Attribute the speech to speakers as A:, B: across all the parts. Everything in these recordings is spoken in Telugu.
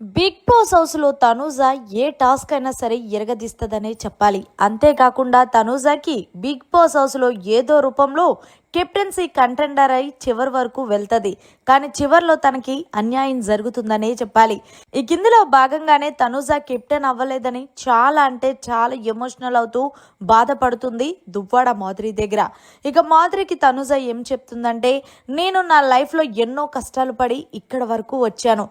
A: బిగ్ బాస్ హౌస్లో తనూజ ఏ టాస్క్ అయినా సరే ఎరగదీస్తుందనే చెప్పాలి. అంతేకాకుండా తనూజకి బిగ్ బాస్ హౌస్లో ఏదో రూపంలో కెప్టెన్సీ కంటెండర్ అయి చివరి వరకు వెళ్తది. కానీ చివర్లో తనకి అన్యాయం జరుగుతుందనే చెప్పాలి. ఈ కిందిలో భాగంగానే తనుజ కెప్టెన్ అవ్వలేదని చాలా అంటే చాలా ఎమోషనల్ అవుతూ బాధపడుతుంది దువ్వాడ మాధురి దగ్గర. ఇక మాధురికి తనుజ ఏం చెప్తుందంటే నేను నా లైఫ్లో ఎన్నో కష్టాలు పడి ఇక్కడ వరకు వచ్చాను.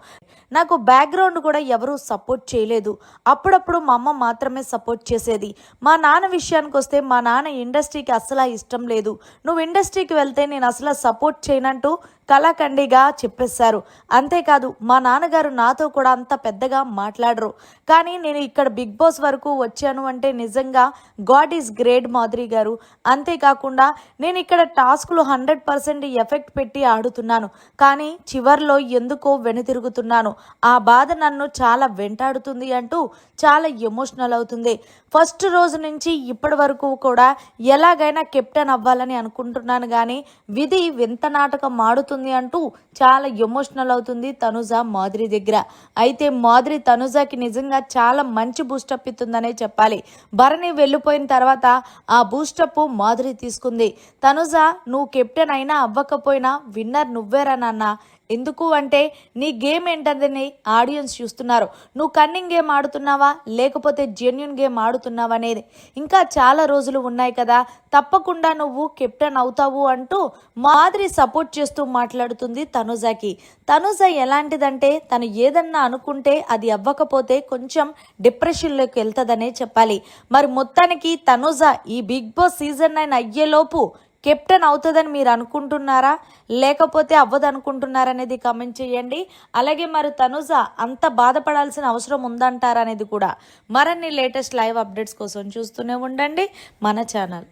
A: నాకు బ్యాక్గ్రౌండ్ కూడా ఎవరూ సపోర్ట్ చేయలేదు. అప్పుడప్పుడు మా అమ్మ మాత్రమే సపోర్ట్ చేసేది. మా నాన్న విషయానికి వస్తే మా నాన్న ఇండస్ట్రీకి అస్సలా ఇష్టం లేదు. నువ్వు ఇండస్ట్రీ ఇండస్ట్రీకి వెళ్తే నేను అసలు సపోర్ట్ చేయనంటూ కళాఖండిగా చెప్పేశారు. అంతేకాదు మా నాన్నగారు నాతో కూడా అంత పెద్దగా మాట్లాడరు. కానీ నేను ఇక్కడ బిగ్ బాస్ వరకు వచ్చాను అంటే నిజంగా గాడ్ ఈజ్ గ్రేట్ మాధురి గారు. అంతేకాకుండా నేను ఇక్కడ టాస్క్లు హండ్రెడ్ పర్సెంట్ ఎఫెక్ట్ పెట్టి ఆడుతున్నాను. కానీ చివర్లో ఎందుకో వెనుతిరుగుతున్నాను. ఆ బాధ నన్ను చాలా వెంటాడుతుంది అంటూ చాలా ఎమోషనల్ అవుతుంది. ఫస్ట్ రోజు నుంచి ఇప్పటి వరకు కూడా ఎలాగైనా కెప్టెన్ అవ్వాలని అనుకుంటున్నాను కానీ విధి వింత నాటకం ఆడుతుంది అంటూ చాలా ఎమోషనల్ అవుతుంది తనుజ మాధురి దగ్గర. అయితే మాధురి తనుజకి నిజంగా చాలా మంచి బూస్టప్ ఇస్తుందనే చెప్పాలి. భరణి వెళ్ళిపోయిన తర్వాత ఆ బూస్టప్ మాధురి తీసుకుంది. తనుజ నువ్వు కెప్టెన్ అయినా అవ్వకపోయినా విన్నర్ నువ్వేరా నాన్న? ఎందుకు అంటే నీ గేమ్ ఏంటని ఆడియన్స్ చూస్తున్నారు. నువ్వు కన్నింగ్ గేమ్ ఆడుతున్నావా? లేకపోతే జెన్యున్ గేమ్ ఆడుతున్నావా అనేది ఇంకా చాలా రోజులు ఉన్నాయి కదా. తప్పకుండా నువ్వు కెప్టెన్ అవుతావు అంటూ మాదిరి సపోర్ట్ చేస్తూ మాట్లాడుతుంది తనుజాకి. తనుజ ఎలాంటిదంటే తను ఏదన్నా అనుకుంటే అది అవ్వకపోతే కొంచెం డిప్రెషన్లోకి వెళ్తుందనే చెప్పాలి. మరి మొత్తానికి తనుజ ఈ బిగ్ బాస్ సీజన్ నైన్ అయ్యేలోపు కెప్టెన్ అవుతుందని మీరు అనుకుంటున్నారా? లేకపోతే అవ్వదు అనుకుంటున్నారా అనేది కమెంట్ చేయండి. అలాగే మరి తనుజ అంత బాధపడాల్సిన అవసరం ఉందంటారా అనేది కూడా మరిన్ని లేటెస్ట్ లైవ్ అప్డేట్స్ కోసం చూస్తూనే ఉండండి మన ఛానల్